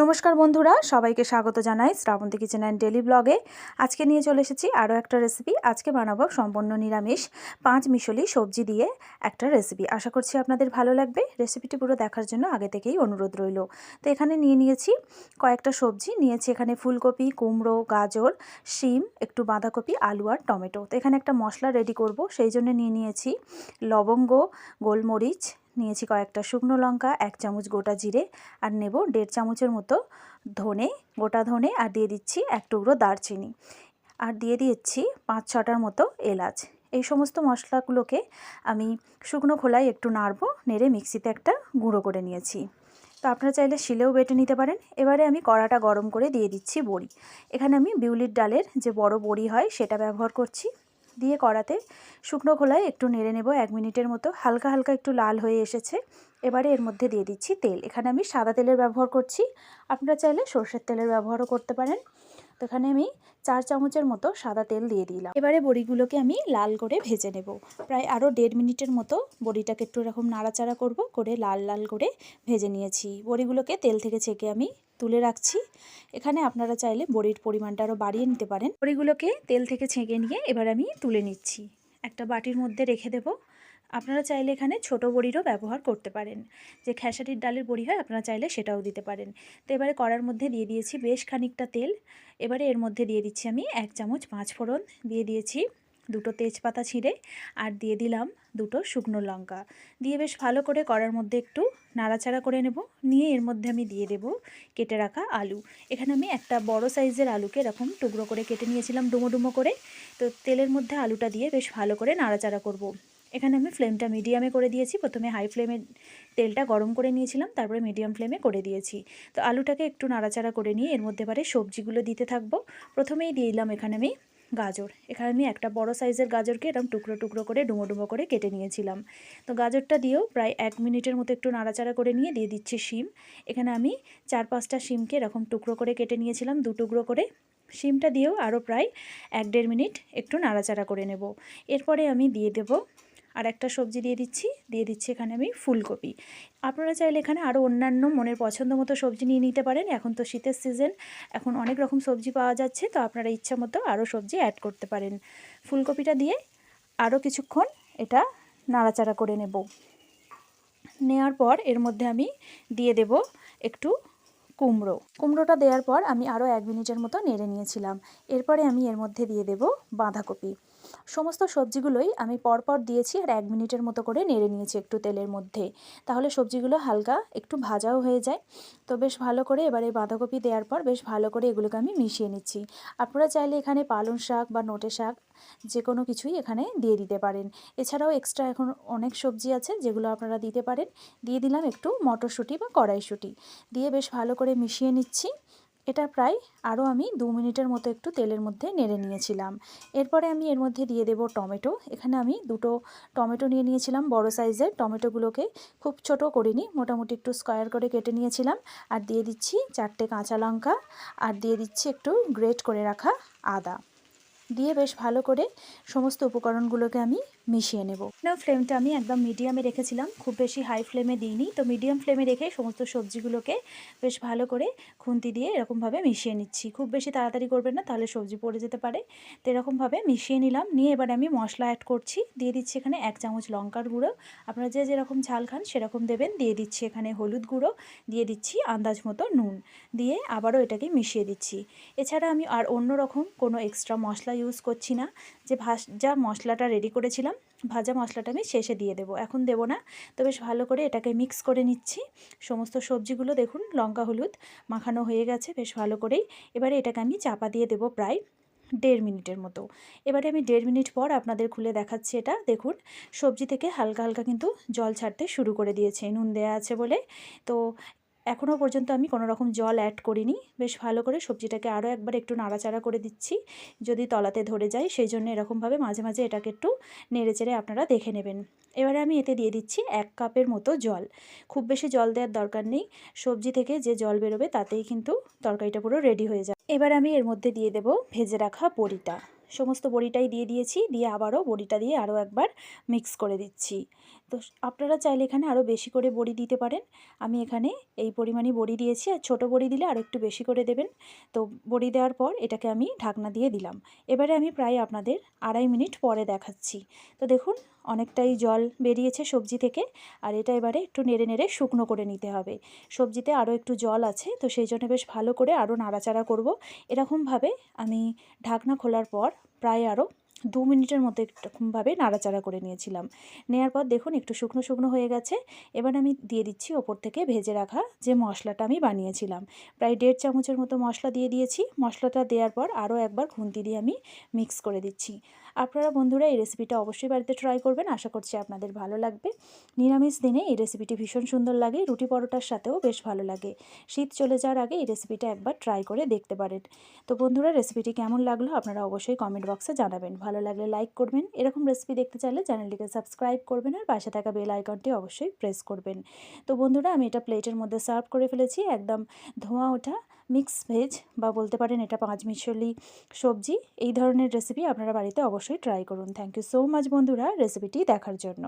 নমস্কার বন্ধুরা, সবাইকে স্বাগত জানাই শ্রাবন্তী কিচেন অ্যান্ড ডেলি ব্লগে। আজকে নিয়ে চলে এসেছি আরও একটা রেসিপি আজকে বানাবো সম্পূর্ণ নিরামিষ পাঁচ মিশলি সবজি দিয়ে একটা রেসিপি আশা করছি আপনাদের ভালো লাগবে। রেসিপিটি পুরো দেখার জন্য আগে থেকেই অনুরোধ রইল। তো এখানে নিয়ে নিয়েছি কয়েকটা সবজি। নিয়েছি এখানে ফুলকপি, কুমড়ো, গাজর, শিম, একটু বাঁধাকপি, আলু আর টমেটো। তো এখানে একটা মশলা রেডি করব। সেই জন্য নিয়ে নিয়েছি লবঙ্গ, গোলমরিচ নিয়েছি কয়েকটা শুকনো লঙ্কা, এক চামচ গোটা জিরে আর নেব দেড় চামচের মতো ধনে, গোটা ধনে আর দিয়ে দিচ্ছি এক টুকরো দারচিনি। আর দিয়ে দিচ্ছি পাঁচ ছটার মতো এলাচ। এই সমস্ত মশলাগুলোকে আমি শুকনো খোলায় একটু নাড়বো, নেড়ে মিক্সিতে একটা গুঁড়ো করে নিয়েছি। তো আপনারা চাইলে শিলেও বেটে নিতে পারেন। এবারে আমি কড়াটা গরম করে দিয়ে দিচ্ছি বড়ি। এখানে আমি বিউলির ডালের যে বড় বড়ি হয় সেটা ব্যবহার করছি। দিয়ে কড়াতে শুকনো খোলায় একটু নেড়ে নেব এক মিনিটের মতো। হালকা হালকা একটু লাল হয়ে এসেছে। এবারে এর মধ্যে দিয়ে দিচ্ছি তেল। এখানে আমি সাদা তেলের ব্যবহার করছি। আপনারা চাইলে সর্ষের তেলের ব্যবহারও করতে পারেন। তো এখানে আমি চার চামচের মতো সাদা তেল দিয়ে দিলাম। এবারে বড়িগুলোকে আমি লাল করে ভেজে নেব। প্রায় আরও দেড় মিনিটের মতো বড়িটাকে একটু এরকম নাড়াচাড়া করব, করে লাল লাল করে ভেজে নিয়েছি। বড়িগুলোকে তেল থেকে ছেঁকে আমি তুলে রাখছি। এখানে আপনারা চাইলে বড়ির পরিমাণটা আরও বাড়িয়ে নিতে পারেন। বড়িগুলোকে তেল থেকে ছেঁকে নিয়ে এবার আমি তুলে নিচ্ছি। একটা বাটির মধ্যে রেখে দেব। আপনারা চাইলে এখানে ছোট বড়িরও ব্যবহার করতে পারেন। যে খেসারির ডালের বড়ি হয়, আপনারা চাইলে সেটাও দিতে পারেন। তো এবারে কড়ার মধ্যে দিয়ে দিয়েছি বেশ খানিকটা তেল। এবারে এর মধ্যে দিয়ে দিচ্ছি আমি এক চামচ পাঁচ ফোড়ন। দিয়ে দিয়েছি দুটো তেজপাতা ছিঁড়ে আর দিয়ে দিলাম দুটো শুকনো লঙ্কা। দিয়ে বেশ ভালো করে কড়ার মধ্যে একটু নাড়াচাড়া করে নেব। নিয়ে এর মধ্যে আমি দিয়ে দেব কেটে রাখা আলু। এখানে আমি একটা বড় সাইজের আলুকে এরকম টুকরো করে কেটে নিয়েছিলাম ডুমো ডুমো করে। তো তেলের মধ্যে আলুটা দিয়ে বেশ ভালো করে নাড়াচাড়া করব। এখানে আমি ফ্লেমটা মিডিয়ামে করে দিয়েছি। প্রথমে হাই ফ্লেমে তেলটা গরম করে নিয়েছিলাম, তারপরে মিডিয়াম ফ্লেমে করে দিয়েছি। তো আলুটাকে একটু নাড়াচাড়া করে নিয়ে এর মধ্যে এবারে সবজিগুলো দিতে থাকব। প্রথমেই দিয়ে দিলাম এখানে আমি গাজর। এখানে আমি একটা বড় সাইজের গাজরকে এরকম টুকরো টুকরো করে ডুমো ডুমো করে কেটে নিয়েছিলাম। তো গাজরটা দিয়েও প্রায় এক মিনিটের মতো একটু নাড়াচাড়া করে নিয়ে দিয়ে দিচ্ছি শিম। এখানে আমি চার পাঁচটা শিমকে এরকম টুকরো করে কেটে নিয়েছিলাম, দু টুকরো করে। শিমটা দিয়েও আরও প্রায় এক দেড় মিনিট একটু নাড়াচাড়া করে নেব। এরপরে আমি দিয়ে দেব আর একটা সবজি দিয়ে দিচ্ছি। দিয়ে দিচ্ছি এখানে আমি ফুলকপি। আপনারা চাইলে এখানে আরও অন্যান্য মনের পছন্দ মতো সবজি নিয়ে নিতে পারেন। এখন তো শীতের সিজন, এখন অনেক রকম সবজি পাওয়া যাচ্ছে, তো আপনারা ইচ্ছা মতো আরও সবজি অ্যাড করতে পারেন। ফুলকপিটা দিয়ে আরও কিছুক্ষণ এটা নাড়াচাড়া করে নেব। নেওয়ার পর এর মধ্যে আমি দিয়ে দেব একটু কুমড়ো। কুমড়োটা দেওয়ার পর আমি আরও এক মিনিটের মতো নেড়ে নিয়েছিলাম। এরপরে আমি এর মধ্যে দিয়ে দেব বাঁধাকপি। সমস্ত সবজিগুলোই আমি পরপর দিয়েছি আর এক মিনিটের মতো করে নেড়ে নিয়েছি একটু তেলের মধ্যে। তাহলে সবজিগুলো হালকা একটু ভাজাও হয়ে যায়। তো বেশ ভালো করে এবারে বাঁধাকপি দেওয়ার পর বেশ ভালো করে এগুলোকে আমি মিশিয়ে নিচ্ছি। আপনারা চাইলে এখানে পালং শাক বা নোটে শাক যে কোনো কিছুই এখানে দিয়ে দিতে পারেন। এছাড়াও এক্সট্রা এখন অনেক সবজি আছে যেগুলো আপনারা দিতে পারেন। দিয়ে দিলাম একটু মটরশুঁটি বা কড়াইশুঁটি। দিয়ে বেশ ভালো করে মিশিয়ে নিচ্ছি। এটা প্রায় আরও আমি দু মিনিটের মতো একটু তেলের মধ্যে নেড়ে নিয়েছিলাম। এরপরে আমি এর মধ্যে দিয়ে দেব টমেটো। এখানে আমি দুটো টমেটো নিয়ে নিয়েছিলাম, বড় সাইজের। টমেটোগুলোকে খুব ছোট করিনি, মোটামুটি একটু স্কোয়ার করে কেটে নিয়েছিলাম। আর দিয়ে দিচ্ছি চারটে কাঁচা লঙ্কা। আর দিয়ে দিচ্ছি একটু গ্রেট করে রাখা আদা। দিয়ে বেশ ভালো করে সমস্ত উপকরণগুলোকে আমি মিশিয়ে নেব। না ফ্লেমটা আমি একদম মিডিয়ামে রেখেছিলাম। খুব বেশি হাই ফ্লেমে দিইনি। তো মিডিয়াম ফ্লেমে রেখে সমস্ত সবজিগুলোকে বেশ ভালো করে খুন্তি দিয়ে এরকমভাবে মিশিয়ে নিচ্ছি। খুব বেশি তাড়াতাড়ি করবেন না, তাহলে সবজি পড়ে যেতে পারে। তো এরকমভাবে মিশিয়ে নিলাম। নিয়ে এবার আমি মশলা অ্যাড করছি। দিয়ে দিচ্ছি এখানে এক চামচ লঙ্কার গুঁড়ো। আপনারা যে যেরকম ঝাল খান, সেরকম দেবেন। দিয়ে দিচ্ছি এখানে হলুদ গুঁড়ো। দিয়ে দিচ্ছি আন্দাজ মতো নুন। দিয়ে আবারও এটাকে মিশিয়ে দিচ্ছি। এছাড়া আমি আর অন্য রকম কোনো এক্সট্রা মশলা ইউজ করছি না। যে ভাজা মশলাটা রেডি করেছিলাম ভাজা মশলাটা আমি শেষে দিয়ে দেবো। এখন দেবো না, তো বেশ ভালো করে এটাকে মিক্স করে নিচ্ছি। সমস্ত সবজিগুলো দেখুন, লঙ্কা, হলুদ মাখানো হয়ে গেছে, বেশ ভালো করেই। এবারে এটাকে আমি চাপা দিয়ে দেবো প্রায় দেড় মিনিটের মতো। এবারে আমি দেড় মিনিট পর আপনাদের খুলে দেখাচ্ছি এটা। দেখুন, সবজি থেকে হালকা হালকা কিন্তু জল ছাড়তে শুরু করে দিয়েছে, নুন দেওয়া আছে বলে। তো এখনও পর্যন্ত আমি কোনো রকম জল অ্যাড করিনি। বেশ ভালো করে সবজিটাকে আরও একবার একটু নাড়াচাড়া করে দিচ্ছি। যদি তলাতে ধরে যায়, সেই জন্য এরকমভাবে মাঝে মাঝে এটাকে একটু নেড়ে চেড়ে আপনারা দেখে নেবেন। এবারে আমি এতে দিয়ে দিচ্ছি এক কাপের মতো জল। খুব বেশি জল দেওয়ার দরকার নেই। সবজি থেকে যে জল বেরোবে, তাতেই কিন্তু তরকারিটা পুরো রেডি হয়ে যায় এবার আমি এর মধ্যে দিয়ে দেব ভেজে রাখা বড়িটা। সমস্ত বড়িটাই দিয়ে দিয়েছি, দিয়ে আবারও বড়িটা দিয়ে আরও একবার মিক্স করে দিচ্ছি। তো আপনারা চাইলে এখানে আরও বেশি করে বড়ি দিতে পারেন। আমি এখানে এই পরিমাণই বড়ি দিয়েছি। আর ছোটো বড়ি দিলে আর একটু বেশি করে দেবেন। তো বড়ি দেওয়ার পর এটাকে আমি ঢাকনা দিয়ে দিলাম। এবারে আমি প্রায় আপনাদের আড়াই মিনিট পরে দেখাচ্ছি। তো দেখুন অনেকটাই জল বেরিয়েছে সবজি থেকে, আর এটা এবারে একটু নেড়ে নেড়ে শুকনো করে নিতে হবে। সবজিতে আরও একটু জল আছে, তো সেই জন্য বেশ ভালো করে আরও নাড়াচাড়া করব। এরকমভাবে আমি ঢাকনা খোলার পর প্রায় আরও দু মিনিটের মতো এরকমভাবে নাড়াচাড়া করে নিয়েছিলাম। নেওয়ার পর দেখুন একটু শুকনো শুকনো হয়ে গেছে। এবার আমি দিয়ে দিচ্ছি ওপর থেকে ভেজে রাখা যে মশলাটা আমি বানিয়েছিলাম। প্রায় দেড় চামচের মতো মশলা দিয়ে দিয়েছি। মশলাটা দেওয়ার পর আরও একবার খুন্তি দিয়ে আমি মিক্স করে দিচ্ছি। আপনারা বন্ধুরা এই রেসিপিটা অবশ্যই বাড়িতে ট্রাই করবেন। আশা করছি আপনাদের ভালো লাগবে। নিরামিষ দিনে এই রেসিপিটি ভীষণ সুন্দর লাগে। রুটি পরোটার সাথেও বেশ ভালো লাগে। শীত চলে যাওয়ার আগে এই রেসিপিটা একবার ট্রাই করে দেখতে পারেন। তো বন্ধুরা, রেসিপিটি কেমন লাগল আপনারা অবশ্যই কমেন্ট বক্সে জানাবেন। ভালো লাগলে লাইক করবেন। এরকম রেসিপি দেখতে চাইলে চ্যানেলটিকে সাবস্ক্রাইব করবেন আর পাশে থাকা বেল আইকনটি অবশ্যই প্রেস করবেন। তো বন্ধুরা, আমি এটা প্লেটের মধ্যে সার্ভ করে ফেলেছি, একদম ধোঁয়া ওঠা মিক্স ভেজ বা বলতে পারেন এটা পাঁচ মিশলি সবজি। এই ধরনের রেসিপি আপনারা বাড়িতে অবশ্যই ট্রাই করুন। থ্যাংক ইউ সো মাচ বন্ধুরা রেসিপিটি দেখার জন্য।